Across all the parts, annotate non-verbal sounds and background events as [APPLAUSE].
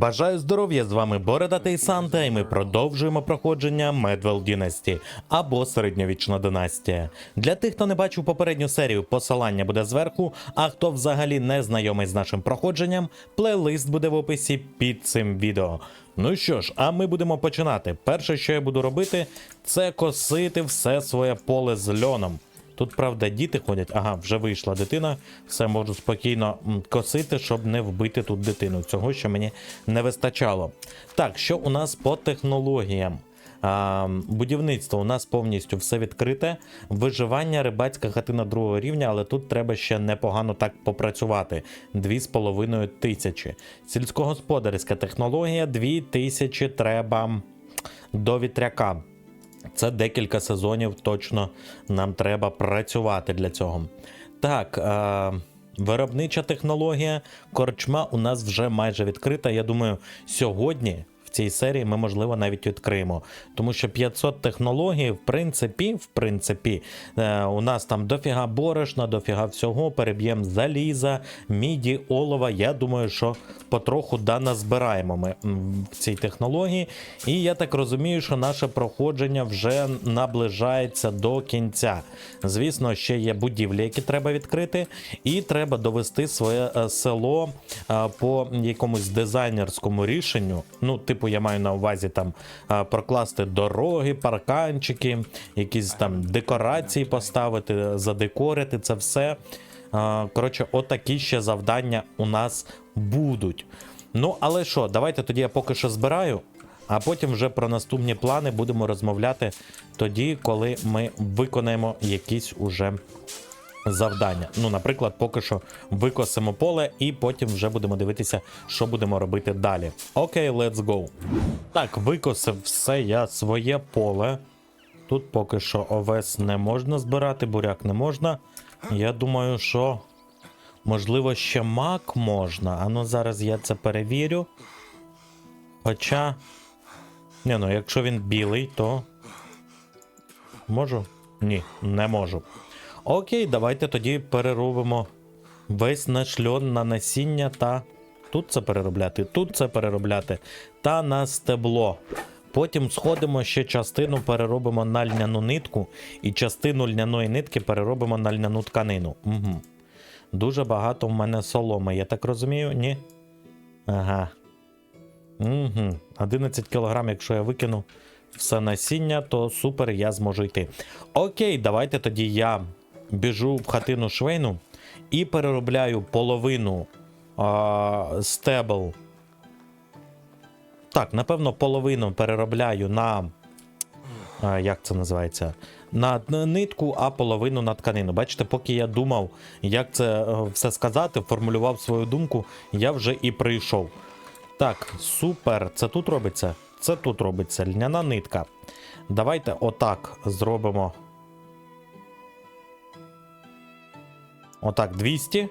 Бажаю здоров'я з вами Бородатий Санта, і ми продовжуємо проходження Медвел Дінасті або середньовічна династія. Для тих, хто не бачив попередню серію, посилання буде зверху. А хто взагалі не знайомий з нашим проходженням, плейлист буде в описі під цим відео. Ну що ж, а ми будемо починати. Перше, що я буду робити, це косити все своє поле з льоном. Тут, правда, діти ходять. Ага, вже вийшла дитина. Все можу спокійно косити, щоб не вбити тут дитину. Цього що мені не вистачало. Так, що у нас по технологіям? А, будівництво у нас повністю все відкрите. Виживання, рибацька хатина другого рівня, але тут треба ще непогано так попрацювати. 2,5 тисячі. Сільськогосподарська технологія 2 тисячі треба до вітряка. Це декілька сезонів точно нам треба працювати для цього. Так, е, виробнича технологія, корчма у нас вже майже відкрита. Я думаю, сьогодні цій серії ми, можливо, навіть відкриємо. Тому що 500 технологій, в принципі, в принципі, е, у нас там дофіга борошна, дофіга всього, переб'ємо заліза, міді, олова. Я думаю, що потроху да назбираємо ми в цій технології. І я так розумію, що наше проходження вже наближається до кінця. Звісно, ще є будівлі, які треба відкрити, і треба довести своє е, село е, по якомусь дизайнерському рішенню. Ну, типу, я маю на увазі там прокласти дороги, парканчики, якісь там декорації поставити, задекорити це все. Коротше, отакі ще завдання у нас будуть. Ну, але що, давайте тоді я поки що збираю, а потім вже про наступні плани будемо розмовляти тоді, коли ми виконаємо якісь уже завдання. Ну, наприклад, поки що викосимо поле, і потім вже будемо дивитися, що будемо робити далі. Окей, let's go. Так, викосив все я своє поле. Тут поки що овес не можна збирати, буряк не можна. Я думаю, що можливо ще мак можна. А ну зараз я це перевірю. Хоча. Не, ну, якщо він білий, то. Можу? Ні, не можу. Окей, давайте тоді переробимо весь наш льон на насіння та. Тут це переробляти, тут це переробляти. Та на стебло. Потім сходимо ще частину переробимо на льняну нитку, і частину льняної нитки переробимо на льняну тканину. Угу. Дуже багато в мене соломи, я так розумію? Ні? Ага. Угу. 11 кг, якщо я викину все насіння, то супер, я зможу йти. Окей, давайте тоді я біжу в хатину швейну і переробляю половину а, стебл. Так, напевно, половину переробляю на. А, як це називається? На нитку, а половину на тканину. Бачите, поки я думав, як це е, все сказати, формулював свою думку, я вже і прийшов. Так, супер. Це тут робиться? Це тут робиться. Льняна нитка. Давайте отак зробимо. Отак, 200.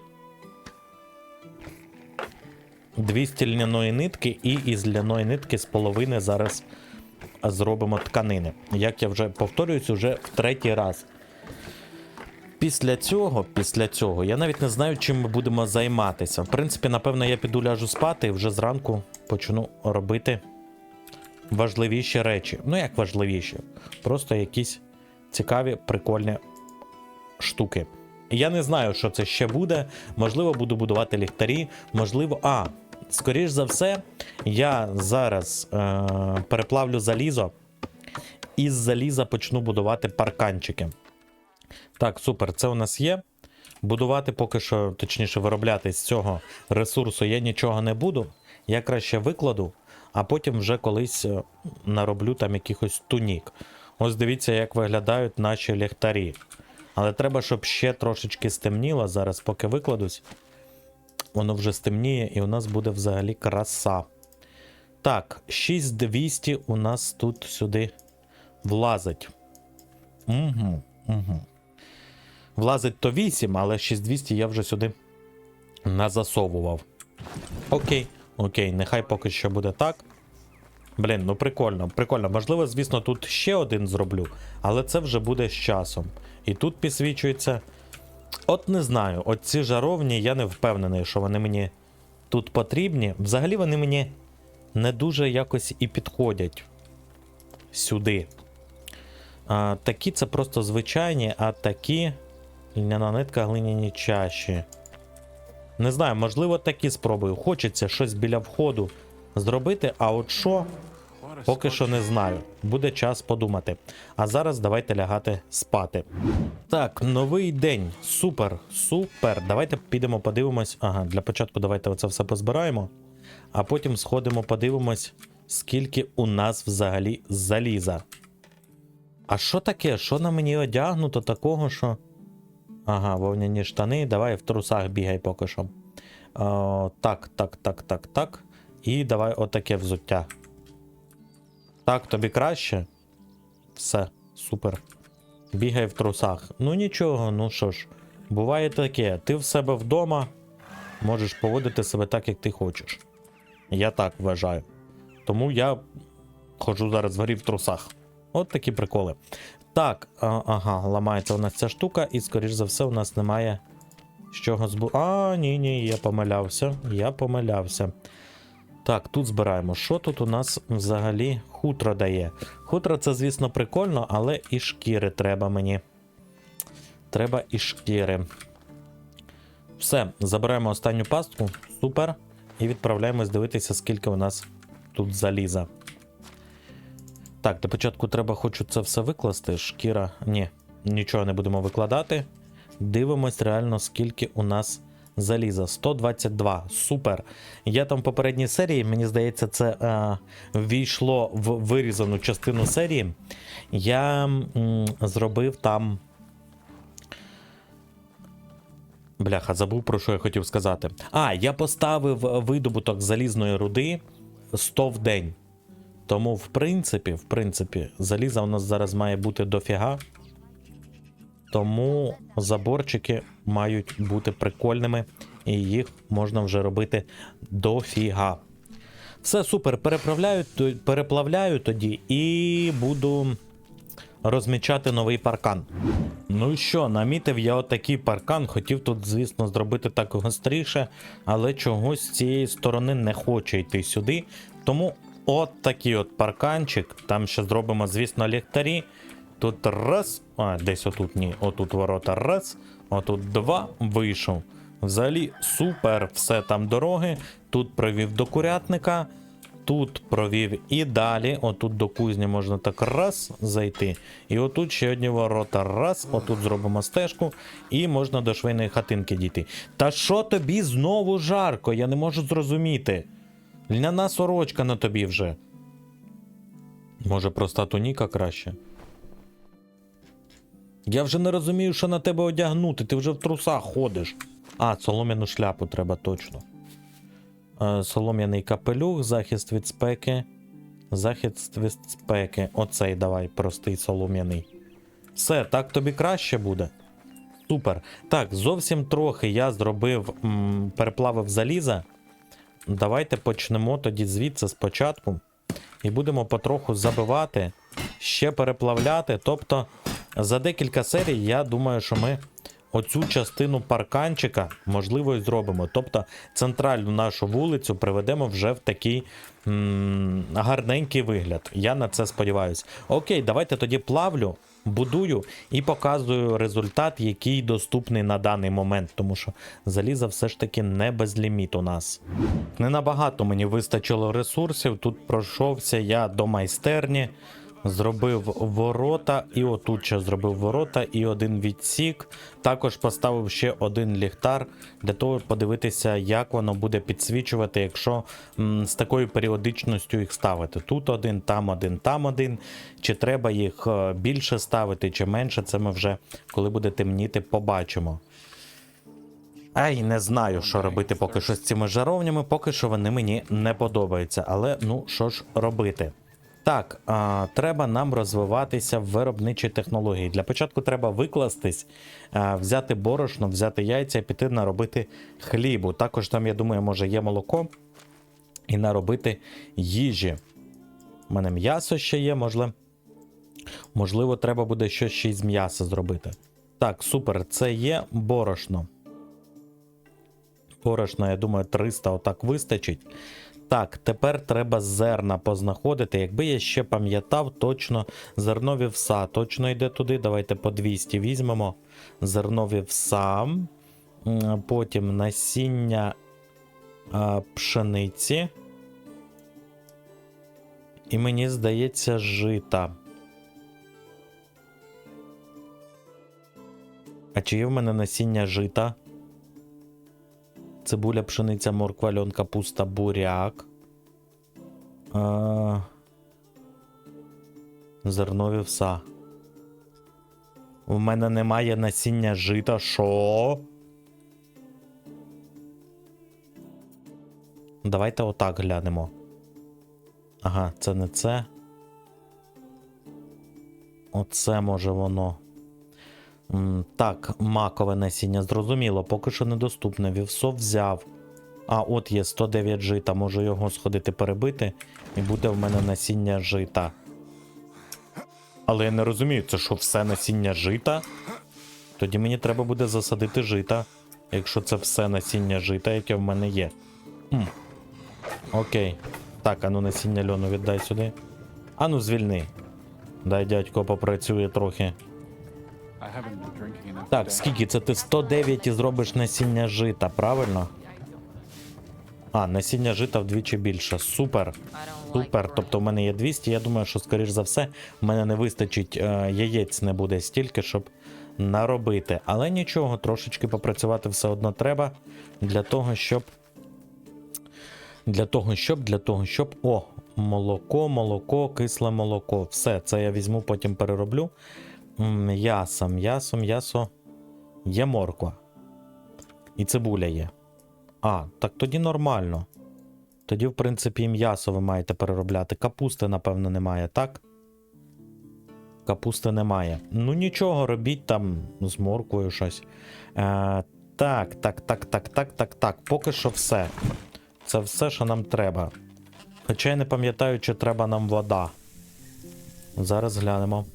200 льняної нитки, і із льняної нитки з половини зараз зробимо тканини. Як я вже повторююсь, уже в третій раз. Після цього, після цього, я навіть не знаю, чим ми будемо займатися. В принципі, напевно, я піду ляжу спати і вже зранку почну робити важливіші речі. Ну, як важливіші? Просто якісь цікаві, прикольні штуки. Я не знаю, що це ще буде. Можливо, буду будувати ліхтарі, можливо. А, скоріш за все, я зараз е- переплавлю залізо. І з заліза почну будувати парканчики. Так, супер, це у нас є. Будувати поки що, точніше, виробляти з цього ресурсу я нічого не буду. Я краще викладу, а потім вже колись е, нароблю там якихось тунік. Ось дивіться, як виглядають наші ліхтарі. Але треба, щоб ще трошечки стемніло. Зараз, поки викладусь, воно вже стемніє, і у нас буде взагалі краса. Так, 6200 у нас тут сюди влазить. Угу, угу. Влазить то 8, але 6200 я вже сюди назасовував. Окей, окей, нехай поки що буде так. Блін, ну прикольно, прикольно. Можливо, звісно, тут ще один зроблю, але це вже буде з часом. І тут підсвічується. От не знаю, от ці жаровні, я не впевнений, що вони мені тут потрібні. Взагалі вони мені не дуже якось і підходять сюди. А, такі це просто звичайні, а такі льняна нитка глиняні чаші. Не знаю, можливо, такі спробую. Хочеться щось біля входу зробити, а от що, поки що не знаю. Буде час подумати. А зараз давайте лягати спати. Так, новий день. Супер, супер. Давайте підемо подивимось. Ага, для початку давайте оце все позбираємо. А потім сходимо, подивимось, скільки у нас взагалі заліза. А що таке? Що на мені одягнуто такого, що. Ага, вовняні штани. Давай в трусах бігай поки що. О, так, так, так, так, так. І давай отаке взуття. Так, тобі краще? Все, супер. Бігай в трусах. Ну нічого, ну що ж, буває таке. Ти в себе вдома можеш поводити себе так, як ти хочеш. Я так вважаю. Тому я ходжу зараз вгорі в трусах. От такі приколи. Так, а, ага, ламається у нас ця штука, і, скоріш за все, у нас немає з чого збу. А, ні, ні, я помилявся. Я помилявся. Так, тут збираємо. Що тут у нас взагалі хутро дає? Хутро це, звісно, прикольно, але і шкіри треба мені. Треба і шкіри. Все, забираємо останню пастку. Супер. І відправляємось дивитися, скільки у нас тут заліза. Так, для початку треба хочу це все викласти. Шкіра. Ні, нічого не будемо викладати. Дивимось реально, скільки у нас заліза. 122. Супер. Я там в попередній серії, мені здається, це е, ввійшло в вирізану частину серії. Я м, зробив там. Бляха, забув про що я хотів сказати. А, я поставив видобуток залізної руди 100 в день. Тому, в принципі, в принципі, заліза у нас зараз має бути дофіга. Тому заборчики мають бути прикольними, і їх можна вже робити дофіга. Все супер, переправляю, переплавляю тоді і буду розмічати новий паркан. Ну що, намітив я отакий паркан. Хотів тут, звісно, зробити так гостріше, але чогось з цієї сторони не хоче йти сюди. Тому от такий от парканчик. Там ще зробимо, звісно, ліхтарі. Тут раз, а десь отут ні, отут ворота раз, отут два вийшов. Взагалі супер, все там дороги. Тут провів до курятника, тут провів і далі. Отут до кузні можна так раз зайти. І отут ще одні ворота. Раз, отут зробимо стежку, і можна до швейної хатинки дійти. Та що тобі знову жарко? Я не можу зрозуміти. Льняна сорочка на тобі вже. Може, проста туніка краще? Я вже не розумію, що на тебе одягнути. Ти вже в трусах ходиш. А, солом'яну шляпу треба точно. Е, солом'яний капелюх, захист від спеки. Захист від спеки. Оцей давай, простий солом'яний. Все, так тобі краще буде. Супер. Так, зовсім трохи я зробив, м, переплавив заліза. Давайте почнемо тоді звідси спочатку. І будемо потроху забивати, ще переплавляти. Тобто, за декілька серій, я думаю, що ми оцю частину парканчика можливо і зробимо. Тобто, центральну нашу вулицю приведемо вже в такий м- гарненький вигляд. Я на це сподіваюся. Окей, давайте тоді плавлю. Будую і показую результат, який доступний на даний момент, тому що заліза все ж таки не безліміт у нас. Не набагато мені вистачило ресурсів. Тут пройшовся я до майстерні, зробив ворота, і отут ще зробив ворота і один відсік. Також поставив ще один ліхтар для того, подивитися, як воно буде підсвічувати, якщо м, з такою періодичністю їх ставити. Тут один, там один, там один. Чи треба їх е, більше ставити, чи менше, це ми вже коли буде темніти, побачимо. Ай, не знаю, що робити поки що з цими жаровнями, поки що вони мені не подобаються. Але ну що ж робити? Так, а, треба нам розвиватися в виробничій технології. Для початку треба викластись, а, взяти борошно, взяти яйця і піти наробити хлібу. Також там, я думаю, може є молоко і наробити їжі. У мене м'ясо ще є, можливо. Можливо, треба буде щось ще з м'яса зробити. Так, супер, це є борошно. Борошно, я думаю, 300 отак вистачить. Так, тепер треба зерна познаходити. Якби я ще пам'ятав, точно зерно вівса. Точно йде туди. Давайте по 200 візьмемо. Зерно вівса. Потім насіння а, пшениці. І мені здається, жита. А чи є в мене насіння жита? Цибуля, пшениця, морква, льон, капуста, буряк. А... Зерно вівса. У мене немає насіння жита. Що? Давайте отак глянемо. Ага, це не це. Оце може воно. Так, макове насіння, зрозуміло, поки що недоступне. Вівсо взяв. А, от є 109 жита, можу його сходити перебити, і буде в мене насіння жита. Але я не розумію, це що все насіння жита? Тоді мені треба буде засадити жита, якщо це все насіння жита, яке в мене є. Хм. Окей. Так, ану насіння льону віддай сюди. Ану, звільни. Дай дядько попрацює трохи. Так, скільки це ти 109 і зробиш насіння жита, правильно? А, насіння жита вдвічі більше. Супер. Супер. Тобто в мене є 200. Я думаю, що, скоріш за все, в мене не вистачить е, яєць не буде стільки, щоб наробити. Але нічого, трошечки попрацювати все одно треба для того, щоб. Для того, щоб, для того, щоб. О, молоко, молоко, кисле молоко. Все, це я візьму, потім перероблю. М'ясо, м'ясо, м'ясо. Є морква. І цибуля є. А, так тоді нормально. Тоді, в принципі, м'ясо ви маєте переробляти. Капусти, напевно, немає, так? Капусти немає. Ну нічого, робіть там з морквою щось. Е, так, так, так, так, так, так, так. Поки що все. Це все, що нам треба. Хоча я не пам'ятаю, чи треба нам вода. Зараз глянемо.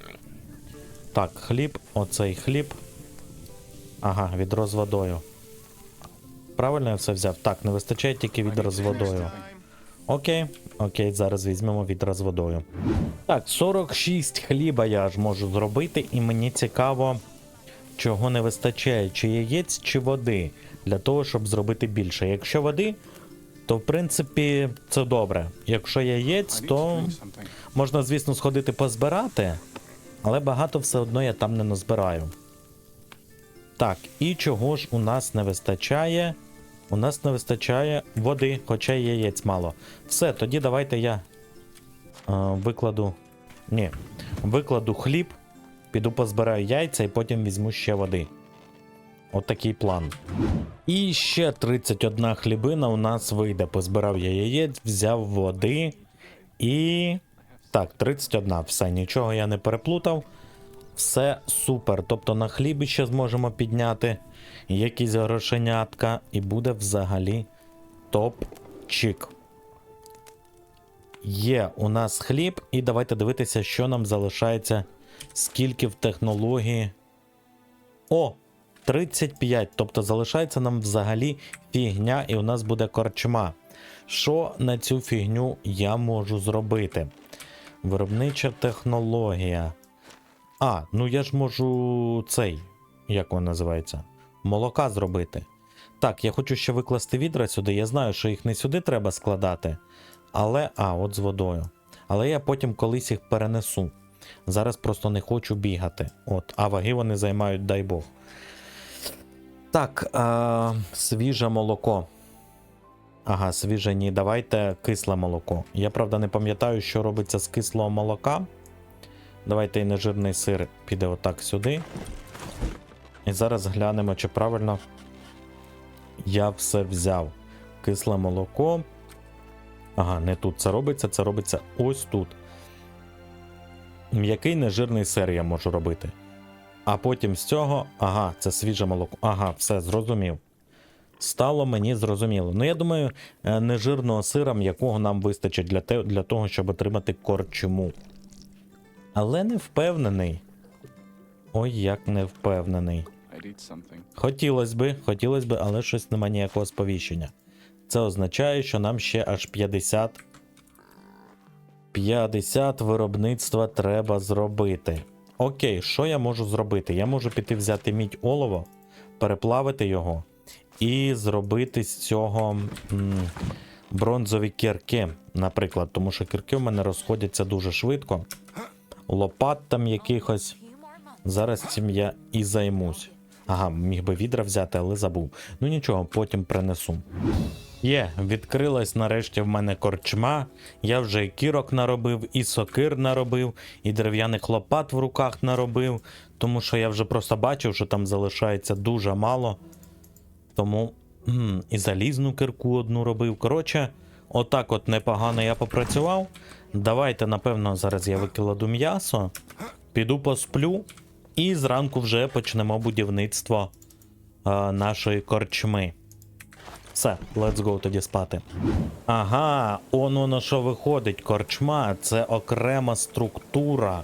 Так, хліб, оцей хліб. Ага, відро з водою. Правильно я все взяв? Так, не вистачає тільки відра з водою. Окей, окей, зараз візьмемо відра з водою. Так, 46 хліба я аж можу зробити, і мені цікаво, чого не вистачає, чи яєць, чи води, для того, щоб зробити більше. Якщо води, то в принципі це добре. Якщо яєць, то можна, звісно, сходити позбирати, але багато все одно я там не назбираю. Так, і чого ж у нас не вистачає? У нас не вистачає води, хоча яєць мало. Все, тоді давайте я е, викладу. Ні, викладу хліб, піду позбираю яйця і потім візьму ще води. От план. І ще 31 хлібина у нас вийде. Позбирав я яєць, взяв води і. Так, 31. Все, нічого я не переплутав. Все супер. Тобто на хлібі ще зможемо підняти якісь грошенятка, і буде взагалі топ-чик. Є у нас хліб, і давайте дивитися, що нам залишається, скільки в технології. О! 35. Тобто залишається нам взагалі фігня, і у нас буде корчма. Що на цю фігню я можу зробити? Виробнича технологія. А, ну я ж можу цей, як він називається? Молока зробити. Так, я хочу ще викласти відра сюди. Я знаю, що їх не сюди треба складати. Але. А, от з водою. Але я потім колись їх перенесу. Зараз просто не хочу бігати. От, а ваги вони займають, дай Бог. Так, а, свіже молоко. Ага, свіже ні. Давайте кисле молоко. Я правда не пам'ятаю, що робиться з кислого молока. Давайте і нежирний сир піде отак сюди. І зараз глянемо, чи правильно я все взяв. Кисле молоко. Ага, не тут це робиться, це робиться ось тут. М'який нежирний сир я можу робити. А потім з цього, ага, це свіже молоко. Ага, все, зрозумів. Стало мені зрозуміло. Ну, я думаю, е, нежирного сира, якого нам вистачить для, те, для того, щоб отримати корчму. Але не впевнений. Ой, як не впевнений. Хотілося би, хотілося би, але щось немає ніякого сповіщення. Це означає, що нам ще аж 50. 50 виробництва треба зробити. Окей, що я можу зробити? Я можу піти взяти мідь олово, переплавити його і зробити з цього бронзові кірки, наприклад, тому що кірки в мене розходяться дуже швидко. Лопат там якихось. Зараз цим я і займусь. Ага, міг би відра взяти, але забув. Ну нічого, потім принесу. Є, відкрилась нарешті в мене корчма. Я вже і кірок наробив, і сокир наробив, і дерев'яних лопат в руках наробив, тому що я вже просто бачив, що там залишається дуже мало. Тому і залізну кирку одну робив. Коротше, отак от непогано я попрацював. Давайте, напевно, зараз я викладу м'ясо, піду посплю, і зранку вже почнемо будівництво е, нашої корчми. Все, let's go тоді спати. Ага, он воно що виходить. Корчма це окрема структура.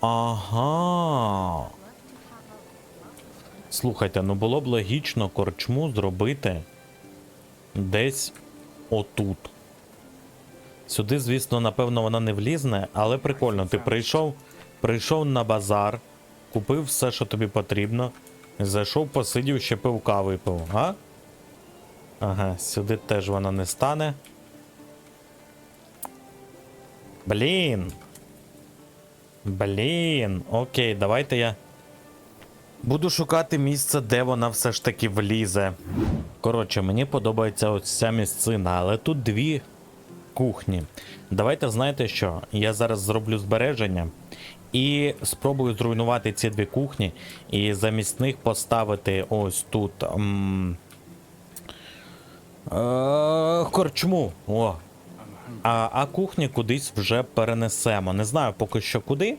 Ага. Слухайте, ну було б логічно корчму зробити десь отут. Сюди, звісно, напевно, вона не влізне, але прикольно. Ти прийшов, прийшов на базар, купив все, що тобі потрібно, зайшов, посидів, ще пивка випив, а? Ага, сюди теж вона не стане. Блін. Блін. Окей, давайте я. Буду шукати місце, де вона все ж таки влізе. Коротше, мені подобається ось ця місцина, але тут дві кухні. Давайте знаєте що? Я зараз зроблю збереження і спробую зруйнувати ці дві кухні, і замість них поставити ось тут. м, Е, Корчму. О. А, а кухню кудись вже перенесемо. Не знаю поки що куди.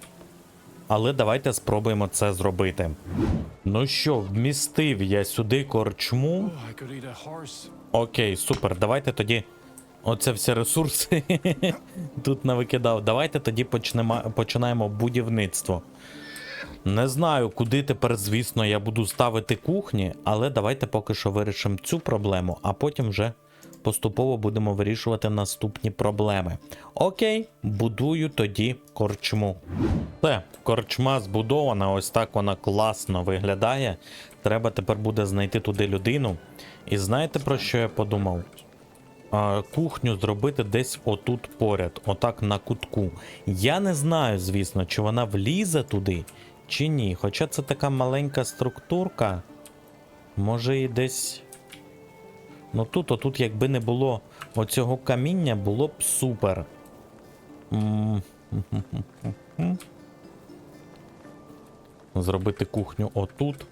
Але давайте спробуємо це зробити. Ну що, вмістив я сюди корчму. Окей, супер. Давайте тоді. Оце всі ресурси [LAUGHS] тут навикидав. Давайте тоді почнемо, починаємо будівництво. Не знаю, куди тепер, звісно, я буду ставити кухні, але давайте поки що вирішимо цю проблему, а потім вже поступово будемо вирішувати наступні проблеми. Окей, будую тоді корчму. Все, корчма збудована, ось так вона класно виглядає. Треба тепер буде знайти туди людину. І знаєте про що я подумав? Кухню зробити десь отут поряд, отак на кутку. Я не знаю, звісно, чи вона влізе туди, чи ні. Хоча це така маленька структурка. Може і десь. Ну тут, отут, якби не було оцього каміння, було б супер. Зробити кухню отут.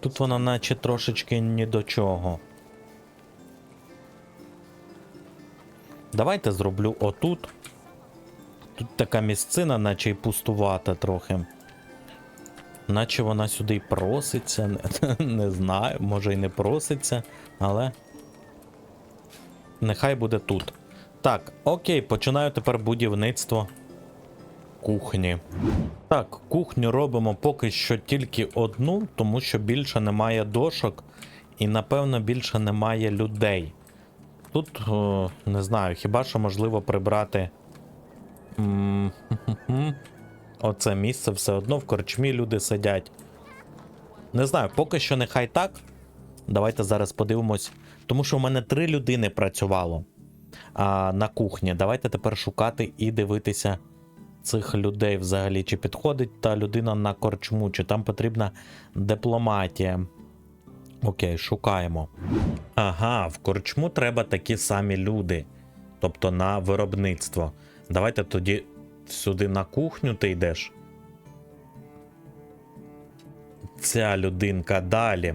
Тут вона наче трошечки ні до чого. Давайте зроблю отут. Тут така місцина, наче й пустувата трохи. Наче вона сюди й проситься, [LAUGHS] не, знаю, може й не проситься, але. Нехай буде тут. Так, окей, починаю тепер будівництво кухні. Так, кухню робимо поки що тільки одну, тому що більше немає дошок і, напевно, більше немає людей. Тут, о, не знаю, хіба що можливо прибрати. [LAUGHS] Оце місце все одно в корчмі люди сидять. Не знаю, поки що нехай так. Давайте зараз подивимось. Тому що у мене три людини працювало а, на кухні. Давайте тепер шукати і дивитися цих людей взагалі. Чи підходить та людина на корчму, чи там потрібна дипломатія. Окей, шукаємо. Ага, в корчму треба такі самі люди. Тобто на виробництво. Давайте тоді сюди на кухню ти йдеш. Ця людинка далі.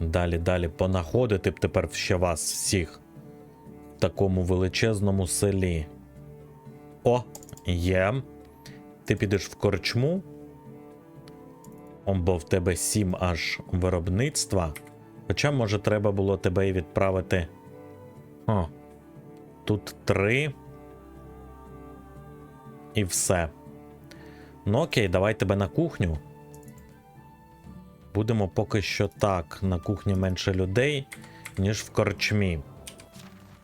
Далі, далі понаходити б тепер ще вас всіх в такому величезному селі. О, є. Ти підеш в корчму. Бо в тебе сім аж виробництва. Хоча, може, треба було тебе і відправити. О, тут три. І все. Ну окей, давай тебе на кухню. Будемо поки що так. На кухні менше людей, ніж в корчмі.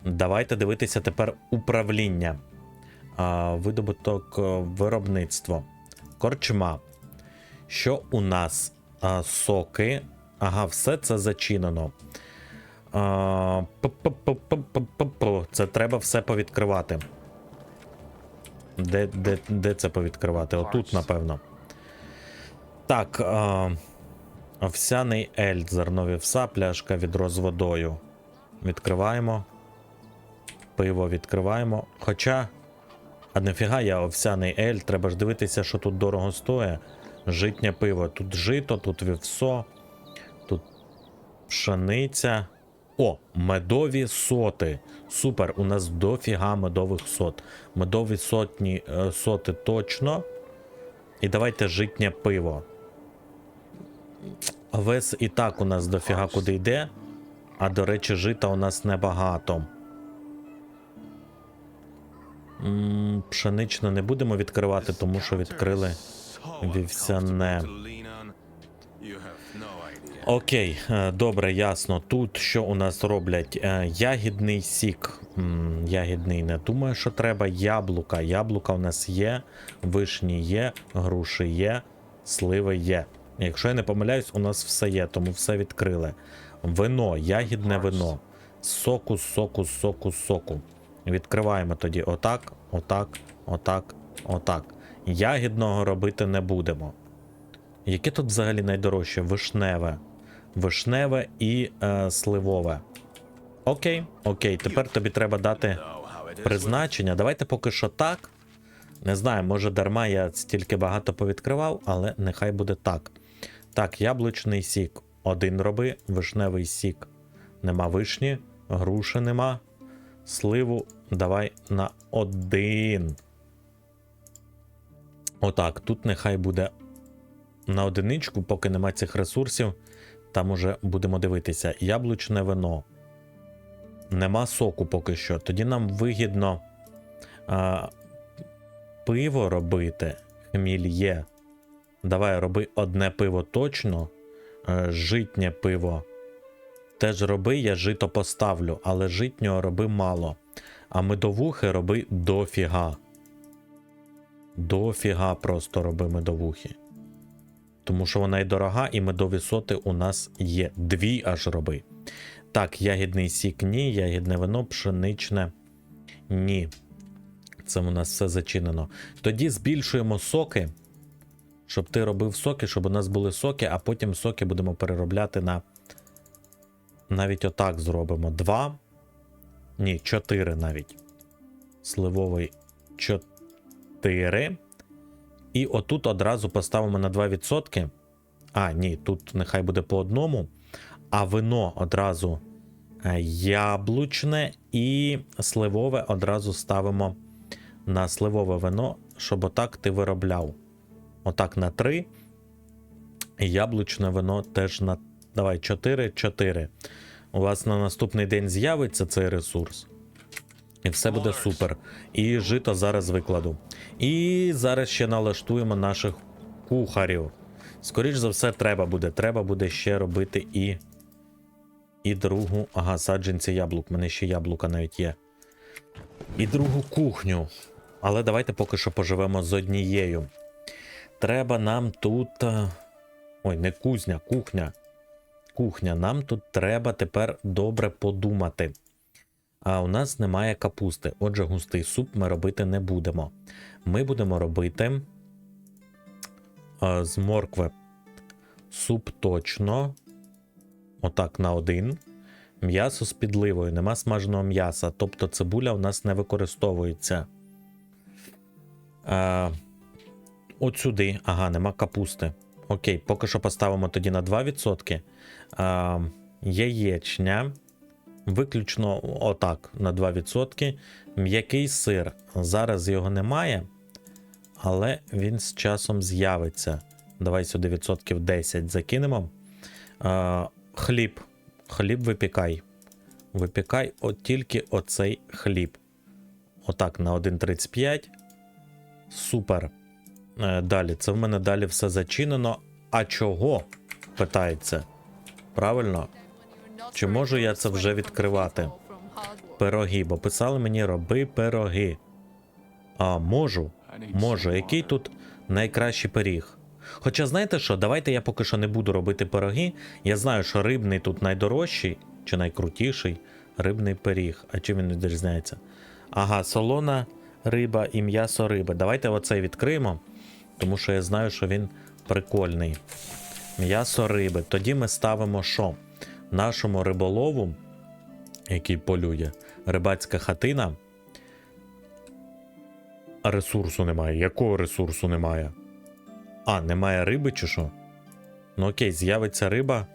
Давайте дивитися тепер управління. А, видобуток е, виробництво. Корчма. Що у нас? А, соки. Ага, все це зачинено. А. Це треба все повідкривати. Де, де, де це повідкривати? Отут, напевно. Так. А, овсяний ель, зернові вса, пляшка відро з водою. Відкриваємо. Пиво відкриваємо. Хоча. А нафіга я овсяний ель, треба ж дивитися, що тут дорого стоїть. Житнє пиво. Тут жито, тут вівсо, тут пшениця. О, медові соти. Супер, у нас дофіга медових сот. Медові сотні е, соти точно. І давайте житнє пиво. Вес і так у нас дофіга куди йде. А до речі, жита у нас небагато. Пшенично не будемо відкривати, тому що відкрили вівсяне. Окей, е, добре, ясно. Тут що у нас роблять? Е, Ягідний сік. Ягідний не думаю, що треба. Яблука. Яблука у нас є, вишні є, груші є, сливи є. Якщо я не помиляюсь, у нас все є, тому все відкрили. Вино, ягідне вино. Соку, соку, соку, соку. Відкриваємо тоді отак, отак, отак, отак. Ягідного робити не будемо. Яке тут взагалі найдорожче? Вишневе. Вишневе і е, сливове. Окей, окей, тепер тобі треба дати призначення. Давайте поки що так. Не знаю, може дарма я стільки багато повідкривав, але нехай буде так. Так, яблучний сік. Один роби, вишневий сік. Нема вишні, груші нема. Сливу давай на один. Отак, тут нехай буде на одиничку, поки нема цих ресурсів. Там уже будемо дивитися. Яблучне вино. Нема соку поки що. Тоді нам вигідно а, пиво робити. Хміль є. Давай роби одне пиво точно. Е, житнє пиво. Теж роби, я жито поставлю, але житнього роби мало. А медовухи роби дофіга. Дофіга просто роби медовухи. Тому що вона і дорога, і медові соти у нас є. Дві аж роби. Так, ягідний сік ні, ягідне вино, пшеничне ні. Це у нас все зачинено. Тоді збільшуємо соки, щоб ти робив соки, щоб у нас були соки, а потім соки будемо переробляти на. Навіть отак зробимо. Два. Ні, чотири навіть. Сливовий 4. І отут одразу поставимо на 2%. А, ні, тут нехай буде по одному. А вино одразу е, яблучне і сливове одразу ставимо на сливове вино, щоб отак ти виробляв. Отак на 3. І яблучне вино теж на. Давай, 4, 4. У вас на наступний день з'явиться цей ресурс. І все буде супер. І жито зараз викладу. І зараз ще налаштуємо наших кухарів. Скоріш за все, треба буде. Треба буде ще робити і. І другу. Ага, саджанці яблук. У мене ще яблука навіть є. І другу кухню. Але давайте поки що поживемо з однією. Треба нам тут. е, Ой, не кузня, кухня. Кухня. Нам тут треба тепер добре подумати. А у нас немає капусти. Отже, густий суп ми робити не будемо. Ми будемо робити е, з моркви суп точно. Отак на один. М'ясо з підливою, нема смаженого м'яса. Тобто цибуля у нас не використовується. Е, от сюди. Ага, нема капусти. Окей, поки що поставимо тоді на 2%. Е, яєчня. Виключно отак на 2%. М'який сир. Зараз його немає, але він з часом з'явиться. Давай сюди відсотків 10 закинемо. Е, хліб. Хліб випікай. Випікай от тільки оцей хліб. Отак на 1,35. Супер. Е, Далі, це в мене далі все зачинено. А чого? питається. Правильно? Чи можу я це вже відкривати? Пироги, бо писали мені роби пироги. А можу? Можу. Який тут найкращий пиріг? Хоча знаєте що, давайте я поки що не буду робити пироги. Я знаю, що рибний тут найдорожчий чи найкрутіший рибний пиріг. А чим він відрізняється? Ага, солона риба і м'ясо риби. Давайте оцей відкриємо, тому що я знаю, що він прикольний. М'ясо риби. Тоді ми ставимо що? Нашому риболову, який полює, рибацька хатина. Ресурсу немає. Якого ресурсу немає? А, немає риби чи що? Ну окей, з'явиться риба.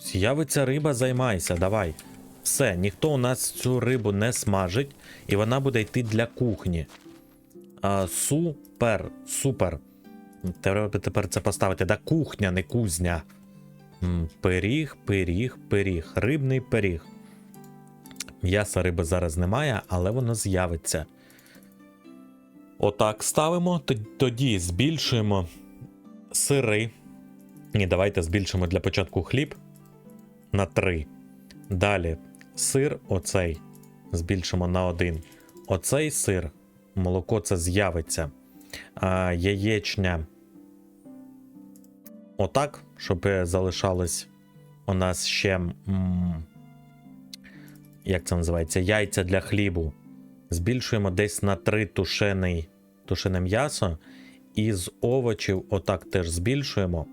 З'явиться риба, займайся, давай. Все, ніхто у нас цю рибу не смажить, і вона буде йти для кухні. А, супер, супер. Треба тепер це поставити. Да кухня, не кузня. Пиріг, пиріг, пиріг. Рибний пиріг. М'яса риби зараз немає, але воно з'явиться. Отак ставимо, тоді збільшуємо сири. Ні, давайте збільшимо для початку хліб на 3. Далі сир оцей збільшимо на 1. Оцей сир, молоко це з'явиться. Яєчня. Отак, щоб е, залишалось у нас ще. як це називається? Яйця для хлібу. Збільшуємо десь на 3 тушений, тушене м'ясо. І з овочів отак теж збільшуємо.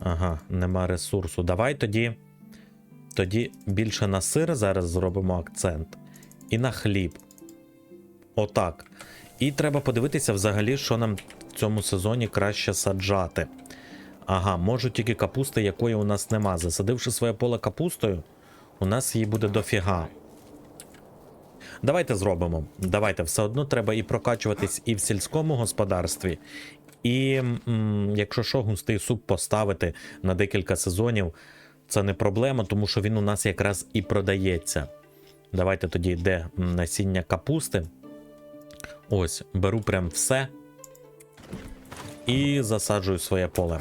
Ага, нема ресурсу. Давай тоді. Тоді більше на сир зараз зробимо акцент. І на хліб. Отак. І треба подивитися взагалі, що нам цьому сезоні краще саджати. Ага, можу тільки капусти, якої у нас нема. Засадивши своє поле капустою, у нас її буде дофіга. Давайте зробимо. Давайте, все одно треба і прокачуватись і в сільському господарстві, і м, якщо що, густий суп поставити на декілька сезонів, це не проблема, тому що він у нас якраз і продається. Давайте тоді йде насіння капусти. Ось, беру прям все. І засаджую своє поле.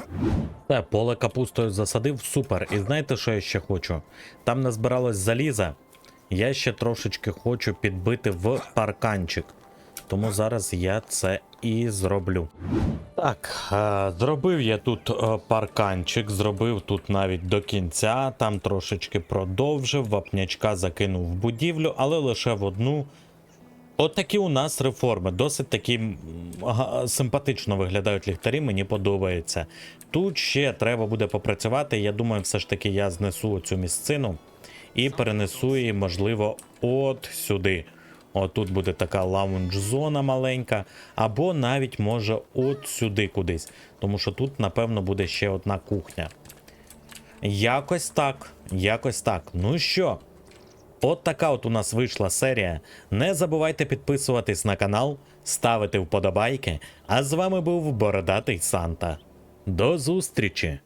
Те, поле капустою засадив, супер. І знаєте, що я ще хочу? Там назбиралось заліза. Я ще трошечки хочу підбити в парканчик. Тому зараз я це і зроблю. Так, е, зробив я тут е, парканчик, зробив тут навіть до кінця, там трошечки продовжив, вапнячка закинув в будівлю, але лише в одну. От такі у нас реформи. Досить такі симпатично виглядають ліхтарі, мені подобається. Тут ще треба буде попрацювати. Я думаю, все ж таки я знесу цю місцину і перенесу її, можливо, от сюди. Отут буде така лаунж-зона маленька, або навіть може от сюди кудись. Тому що тут, напевно, буде ще одна кухня. Якось так, якось так. Ну що? От така от у нас вийшла серія. Не забувайте підписуватись на канал, ставити вподобайки. А з вами був Бородатий Санта. До зустрічі!